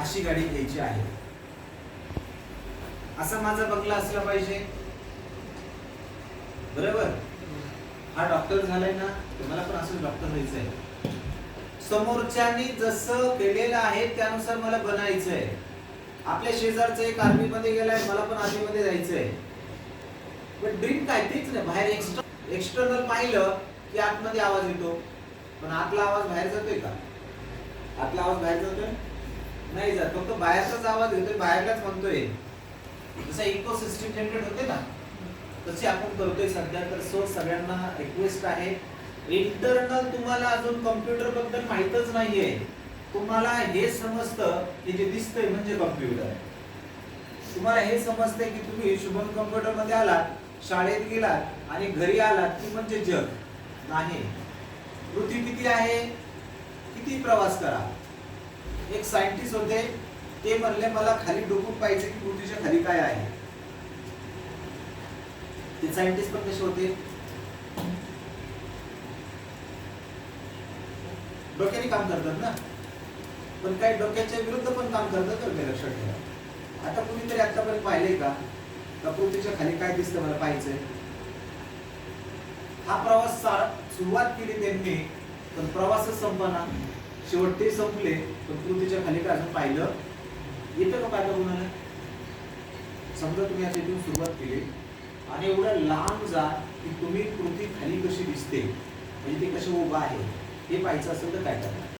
अशी गाडी घ्यायची आहे. असा माझा बंगला असला पाहिजे. बरोबर? हा डॉक्टर झालाय ना तुम्हाला मला पण असं डॉक्टर व्हायचं आहे समोरच्यानी जसं केलेलं आहे त्यानुसार मला बनायचं आहे आपल्या शेजारचं एक आर्मी मध्ये गेलाय मला पण आर्मी मध्ये आहे पण ड्रीम काय? तेच नाही. बाहेर एक्स्टर एक्सटर्नल पाहिलं की आतमध्ये आवाज येतो. पण आतला आवाज बाहेर जातोय का? आतला आवाज बाहेर जातोय? नाही जात. फक्त बाहेरचाच आवाज येतोय बाहेरलाच म्हणतोय. जसं इको सिस्टीम जनरेट होते ना तशी आपण करतोय सध्या. तर सो सगळ्यांना रिक्वेस्ट आहे. इंटरनल तुम्हाला अजून कम्प्युटरबद्दल माहीतच नाहीये. तुम्हाला हे समजतं की जे दिसतंय म्हणजे कम्प्युटर तुम्हाला हे समजतंय की तुम्ही शुभम कम्प्युटरमध्ये आलात शाळेत गेलात आणि घरी आलात की म्हणजे जग. नाही. पृथ्वी किती आहे? किती प्रवास करा? एक सायंटिस्ट होते ते म्हणले मला खाली डोकून पाहिजे की पृथ्वीच्या खाली काय आहे. ते सायंटिस्ट पण कसे होते. डोक्याने काम करतात ना. पण काही डोक्याच्या विरुद्ध पण काम करतात तर ते लक्षात ठेवा. आता कुणीतरी आतापर्यंत पाहिले का? प्रकृतीच्या पृथ्वीच्या खाली काय दिसतं मला पाहिजे हा प्रवास सुरुवात केली त्यांनी पण प्रवासच संपना. शेवट ते संपले पण पृथ्वीच्या खाली काय असं पाहिलं? येतं का पाहिलं कुणाला? समजा तुम्ही आता इथून सुरुवात केली आणि एवढं लांब जा की तुम्ही कृती खाली कशी दिसते? म्हणजे ते कसं उभं आहे? हे पाहायचं असेल तर काय करणार?